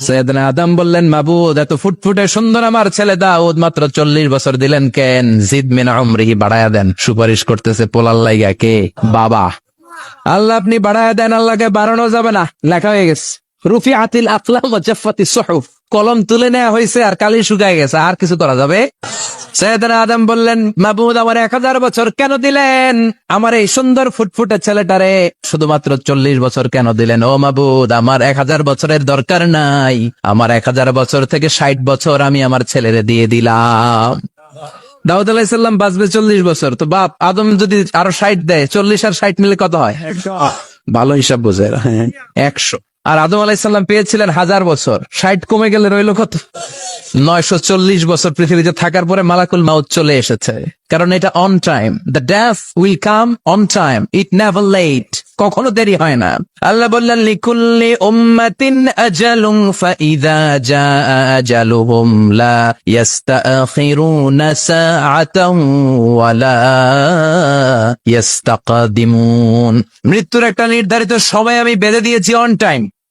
সৈয়দনা আদম বললেন, মাবুদ, এত ফুটফুটে সুন্দর আমার ছেলে দাউদ, মাত্র চল্লিশ বছর দিলেন কেন? জিদ মিনা অমরিহি বাড়ায়া দেন। সুপারিশ করতেছে পোলার লাইগা কে? বাবা। আল্লাহ আপনি বাড়ায়া দেন, আল্লাহকে বাড়ানো যাবে না। লেখা হয়ে গেছে। রুফি আতিল আকলাম জাফাতি সহুফ। কলম তুলে নেওয়া হয়েছে আর কালি শুকায় গেছে আর কিছু করা যাবে? সৈয়দনা আদম বললেন মাহবুদ আমার এক হাজার বছর কেন দিলেন? আমার এই সুন্দর ফুটফুটে ছেলেটারে শুধুমাত্র চল্লিশ বছর কেন দিলেন? ও মাহবুদ আমার এক হাজার বছরের দরকার নাই। আমার এক হাজার বছর থেকে ষাট বছর আমি আমার ছেলেরে দিয়ে দিলাম। দাউদ আলাইসাল্লাম বাঁচবে চল্লিশ বছর। তো বাপ আদম যদি আরও ষাট দেয় চল্লিশ আর ষাট মিলে কত হয়? ভালো হিসাব বোঝে হ্যাঁ। একশো। আর আদম আলাইসাল্লাম পেয়েছিলেন হাজার বছর। ষাট কমে গেলে রইল কত? নয়শো চল্লিশ বছর পৃথিবীতে থাকার পরে মালাকুল মাউত চলে এসেছে। কারণ এটা on time the death will come on time it never late কখনো দেরি হয় না। আল্লাহ বললেন, লিকুল্লি উম্মাতিন আজালুম ফাইদা জা আজালুহুম লা ইয়াস্তাখিরুনা সাআতান ওয়ালা ইয়াস্তাকদিমুন। মৃত্যুর একটা নির্ধারিত সময় আমি বেঁধে দিয়েছি অন টাইম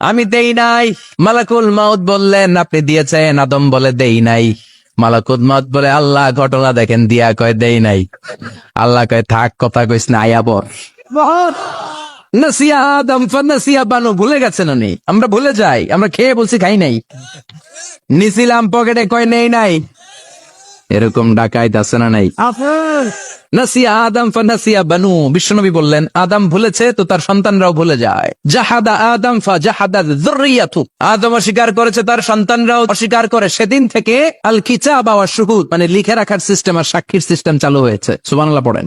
আমি দেই নাই। মালাকুল মাউত বললেন আপনি দিয়েছেন আদম বলে দেই নাই। মালাকুল মাউত বলে আল্লাহ ঘটনা দেখেন দিয়া কয় দেই নাই। আল্লাহ কয় থাক কথা কইস না আয়াবর নাসিয়া আদম ফানাসিয়া বানু ভুলে গেছেন উনি? আমরা ভুলে যাই আমরা খেয়ে বলছি খাই নাই। নিছিলাম পকেটে কয় নেই নাই। এরকম ডাকাইত আছে না নাই? নাসিয়া আদম ফানাসিয়া বানু বিশ্বনবী বললেন আদম ভুলেছে তো তার সন্তানরাও ভুলে যায়। জাহাদা আদম ফা জাহাদা যুররিয়াতু। আদম অস্বীকার করেছে তার সন্তানরাও অস্বীকার করে। সেদিন থেকে আল কিতাব ওয়া শুহুদ মানে লিখে রাখার সিস্টেম আর সাক্ষীর সিস্টেম চালু হয়েছে। সুবহানাল্লাহ পড়েন।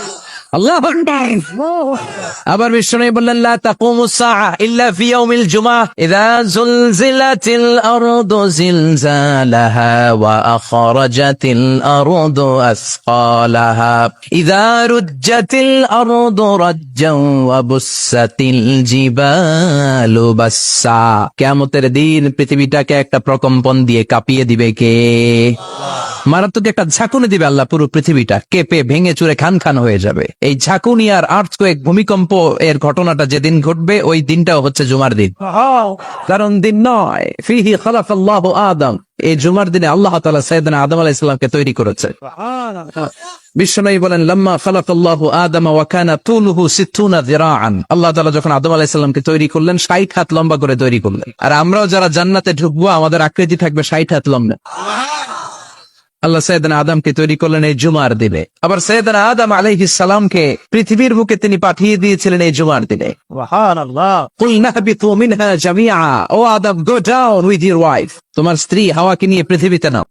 আল্লাহ আবার বিষ্ণু বললেন, লা তাকুমু সাআ ইল্লা ফি ইয়াউমিল জুমআ ইযা জুলজিলাতিল আরদু জিলজালাহা ওয়া আখরাজাতিল আরদু আসকালাহা। ইযা দিন পৃথিবীটাকে একটা প্রকম্পন দিয়ে কাঁপিয়ে দিবে কে? মারাত্মক একটা ঝাঁকুনি দিবে আল্লাহ পুরো পৃথিবীটা। কেঁপে ভেঙে চুরে খান খান হয়ে যাবে। এই ঝাঁকুনি আর আর্থকোয়েক ভূমিকম্প এর ঘটনাটা যেদিন ঘটবে ওই দিনটাও হচ্ছে জুমার দিন। কারণ দিন নয় ফিহি খালাকাল্লাহু আদম। এই জুমার দিনে আল্লাহ তাআলা সাইয়েদনা আদম আলাইহিস সালামকে তৈরি করেছে। বিশ্বনবী বলেন লাম্মা খালাকাল্লাহু আদম ওয়া কানা তুলুহু 60 আল্লাহ তাআলা যখন আদম আলাইহিস সালামকে তৈরি করলেন 60 হাত লম্বা করে তৈরি করলেন। আর আমরাও যারা জান্নাতে ঢুকবো আমাদের আকৃতি থাকবে 60 হাত লম্বা। আল্লাহ সৈয়দান আদমকে তৈরি করলেন এই জুমার দিনে। আবার সৈয়দান আদম আলাইহিস সালামকে পৃথিবীর বুকে তিনি পাঠিয়ে দিয়েছিলেন এই জুমার দিনে। ও Adam go down with your wife তোমার স্ত্রী হাওয়াকে নিয়ে পৃথিবীতে নাও।